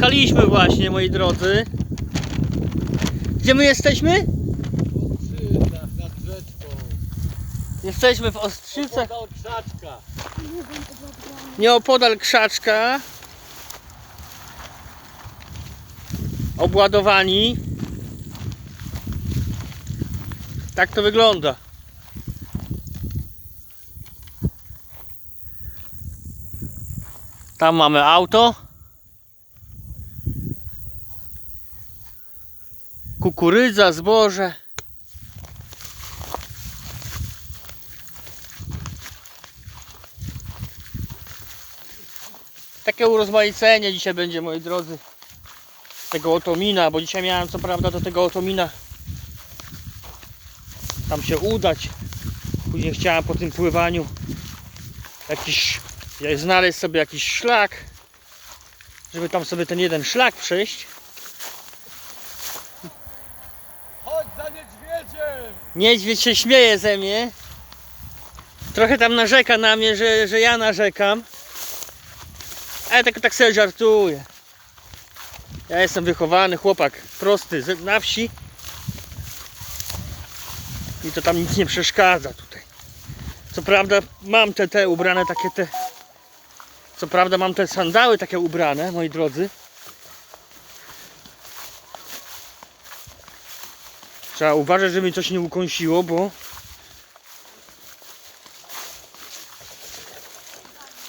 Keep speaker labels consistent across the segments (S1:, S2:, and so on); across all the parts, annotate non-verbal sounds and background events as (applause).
S1: Jechaliśmy właśnie, moi drodzy. Gdzie my jesteśmy?
S2: Ostrzyca nad rzeczką.
S1: Jesteśmy w Ostrzycach,
S2: Woda od krzaczka.
S1: nieopodal krzaczka. Obładowani. Tak to wygląda. Tam mamy auto. Kukurydza, zboże. Takie urozmaicenie dzisiaj będzie, moi drodzy, tego otomina, bo dzisiaj miałem co prawda do tego otomina tam się udać. Później chciałem po tym pływaniu jakiś, ja- znaleźć sobie jakiś szlak, żeby tam sobie ten jeden szlak przejść. Niedźwiedź się śmieje ze mnie. Trochę tam narzeka na mnie, że, że ja narzekam. Ale tak, tak sobie żartuję. Ja jestem wychowany chłopak, prosty, na wsi. I to tam nic nie przeszkadza tutaj. Co prawda mam te, te ubrane takie te... Co prawda mam te sandały takie ubrane, moi drodzy. Trzeba uważać, żeby mi coś nie ukąsiło, bo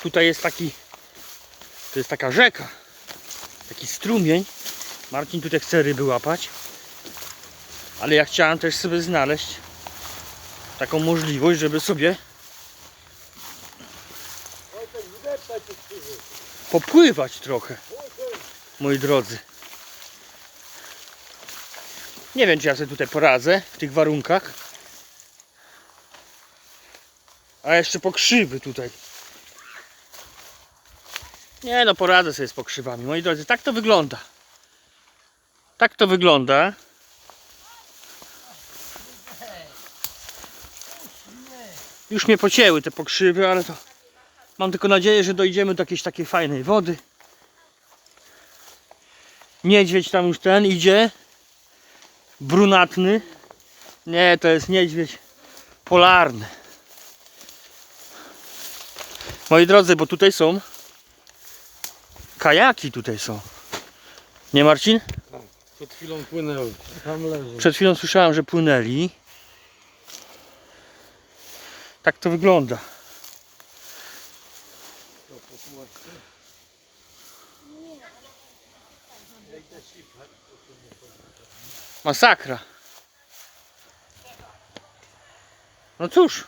S1: tutaj jest taki to jest taka rzeka taki strumień. Marcin tutaj chce ryby łapać ale ja chciałem też sobie znaleźć taką możliwość, żeby sobie popływać trochę moi drodzy nie wiem czy ja sobie tutaj poradzę w tych warunkach. A jeszcze pokrzywy tutaj. Nie no poradzę sobie z pokrzywami. Moi drodzy tak to wygląda. Tak to wygląda. Już mnie pocięły te pokrzywy ale to Mam tylko nadzieję, że dojdziemy do jakiejś takiej fajnej wody. Niedźwiedź tam już ten idzie. Brunatny. Nie, to jest niedźwiedź polarny. Moi drodzy, bo tutaj są kajaki tutaj są. Nie Marcin?
S2: Przed chwilą płynęły. Tam leży.
S1: Przed chwilą słyszałem, że płynęli. Tak to wygląda. Masakra. No cóż,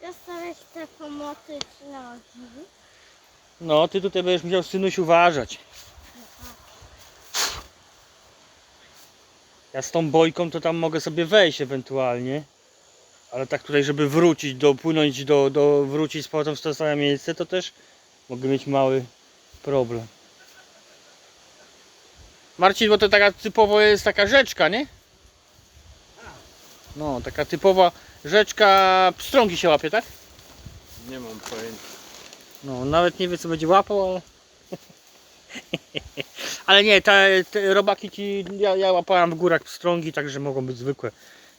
S3: Dostałeś te pomocy nogi.
S1: no ty tutaj będziesz musiał synuś uważać. Ja z tą bojką to tam mogę sobie wejść ewentualnie. Ale tak tutaj, żeby wrócić, dopłynąć do, do wrócić z powrotem w to same miejsce, to też mogę mieć mały problem. Marcin, bo to taka typowo jest taka rzeczka, nie? No, taka typowa rzeczka pstrągi się łapie, tak?
S2: Nie mam pojęcia.
S1: No, nawet nie wie co będzie łapał, ale... (laughs) ale nie, te, te robaki ci, ja, ja łapałem w górach pstrągi, także mogą być zwykłe,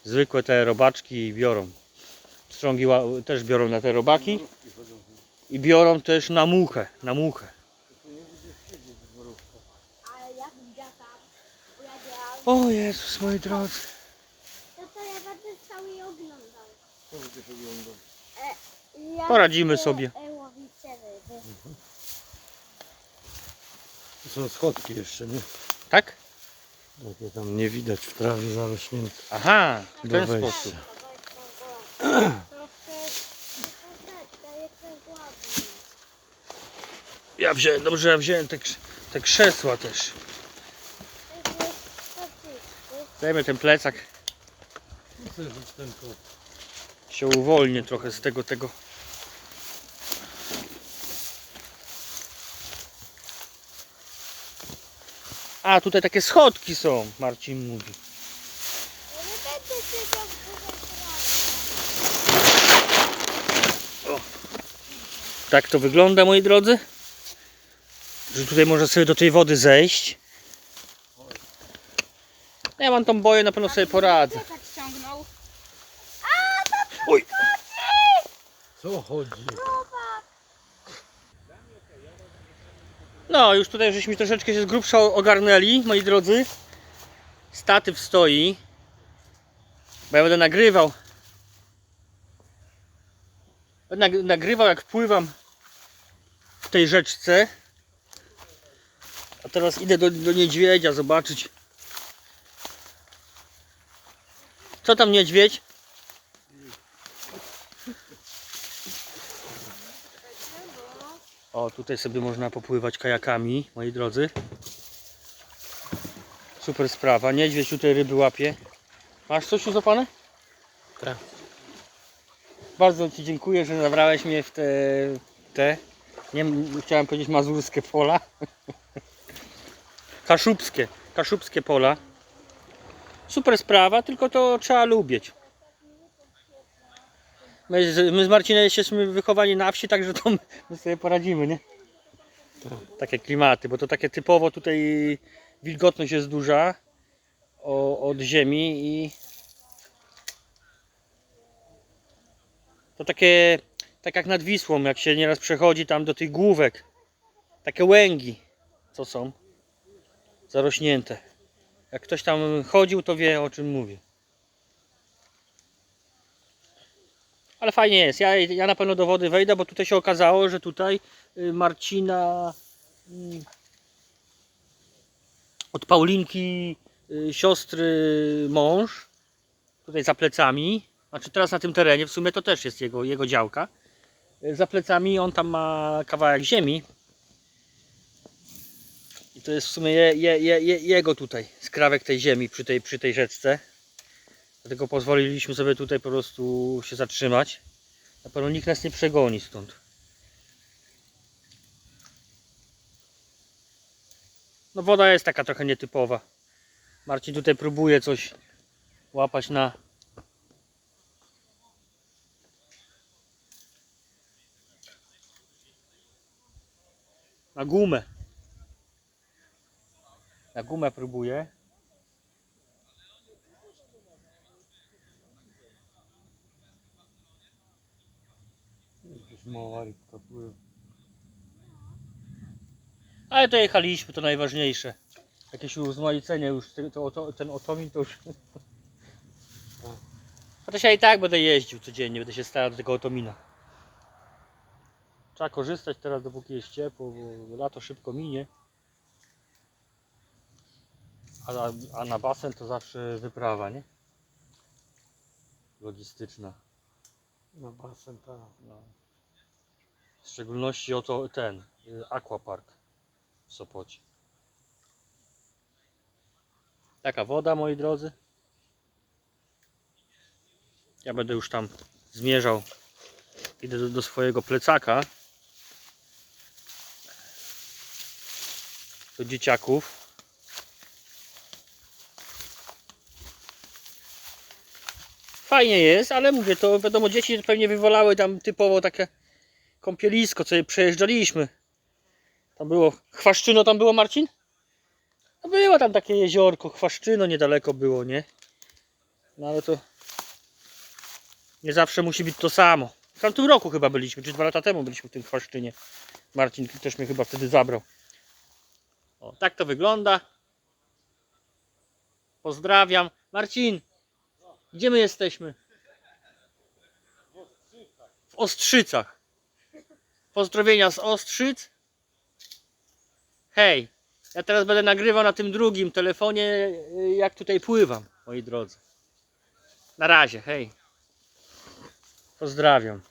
S1: zwykłe te robaczki i biorą. Pstrągi też biorą na te robaki i biorą też na muchę, na muchę.
S3: Ale jak ja tam pojadę,
S1: O Jezus, moi drodzy.
S3: to to ja będę stał i oglądał.
S2: Co będziesz oglądał?
S3: Jak
S1: Poradzimy sobie.
S3: e.
S2: To są schodki jeszcze, nie?
S1: Tak?
S2: Takie tam nie widać w trawie zarośnięte.
S1: Aha, w ten sposób. (clears throat)
S3: Troszkę, troszeczkę, jestem głodny.
S1: Ja wziąłem, dobrze, ja wziąłem te, te krzesła też. Dajmy ten plecak, się uwolnię trochę z tego, tego. A, tutaj takie schodki są, Marcin mówi. Tak to wygląda, moi drodzy. Że tutaj można sobie do tej wody zejść. Ja mam tą boję, na pewno sobie poradzę.
S4: tak ściągnął.
S1: Oj,
S2: Co chodzi?
S1: No, już tutaj żeśmy troszeczkę się z grubsza ogarnęli, moi drodzy. Statyw stoi. Bo ja będę nagrywał. Będę nag- nagrywał jak pływam w tej rzeczce. A teraz idę do, do niedźwiedzia zobaczyć. Co tam niedźwiedź? O, tutaj sobie można popływać kajakami, moi drodzy. Super sprawa. Niedźwiedź tutaj ryby łapie. Masz coś już złapane?
S2: Tak.
S1: Bardzo Ci dziękuję, że zabrałeś mnie w te, te nie chciałem powiedzieć mazurskie pola. (laughs) Kaszubskie, kaszubskie pola. Super sprawa, tylko to trzeba lubić. My z, my z Marcinem jesteśmy wychowani na wsi, także to (laughs) my, sobie poradzimy, nie? Takie klimaty, bo to takie typowo tutaj wilgotność jest duża o, od ziemi i to takie, tak jak nad Wisłą, jak się nieraz przechodzi tam do tych główek, takie łęgi, co są, zarośnięte. Jak ktoś tam chodził, to wie o czym mówię. Ale fajnie jest. Ja, ja na pewno do wody wejdę, bo tutaj się okazało, że tutaj y, Marcina mm, od Paulinki y, siostry mąż, tutaj za plecami, znaczy teraz na tym terenie, w sumie to też jest jego, jego działka. Y, Za plecami on tam ma kawałek ziemi. To jest w sumie je, je, je, jego tutaj, skrawek tej ziemi przy tej, przy tej rzeczce. Dlatego pozwoliliśmy sobie tutaj po prostu się zatrzymać. Na pewno nikt nas nie przegoni stąd. No woda jest taka trochę nietypowa. Marcin tutaj próbuje coś łapać na na gumę. Na gumę próbuje.
S2: Jakaś mała rybka pływa.
S1: Ale to jechaliśmy, to najważniejsze. Jakieś urozmaicenie już, ten, to, to, ten otomin to już... Chociaż ja i tak będę jeździł codziennie, będę się starał do tego otomina. Trzeba korzystać teraz dopóki jest ciepło, bo lato szybko minie. A, na- a na basen to zawsze wyprawa, nie? Logistyczna.
S2: Na basen tak.
S1: No. W szczególności oto ten, y, aquapark w Sopocie. Taka woda, moi drodzy. Ja będę już tam zmierzał. Idę do, do swojego plecaka. Do dzieciaków. Fajnie jest, ale mówię, to wiadomo, dzieci pewnie wywolały tam typowo takie kąpielisko, co je przejeżdżaliśmy. Tam było, Chwaszczyno tam było Marcin? No było tam takie jeziorko, Chwaszczyno niedaleko było, nie? No ale to nie zawsze musi być to samo. W tamtym roku chyba byliśmy, czy dwa lata temu byliśmy w tym Chwaszczynie. Marcin też mnie chyba wtedy zabrał. O, tak to wygląda. Pozdrawiam. Marcin, gdzie my jesteśmy? W Ostrzycach. Pozdrowienia z Ostrzyc. Hej, ja teraz będę nagrywał na tym drugim telefonie, y, jak tutaj pływam, moi drodzy. Na razie, hej. Pozdrawiam.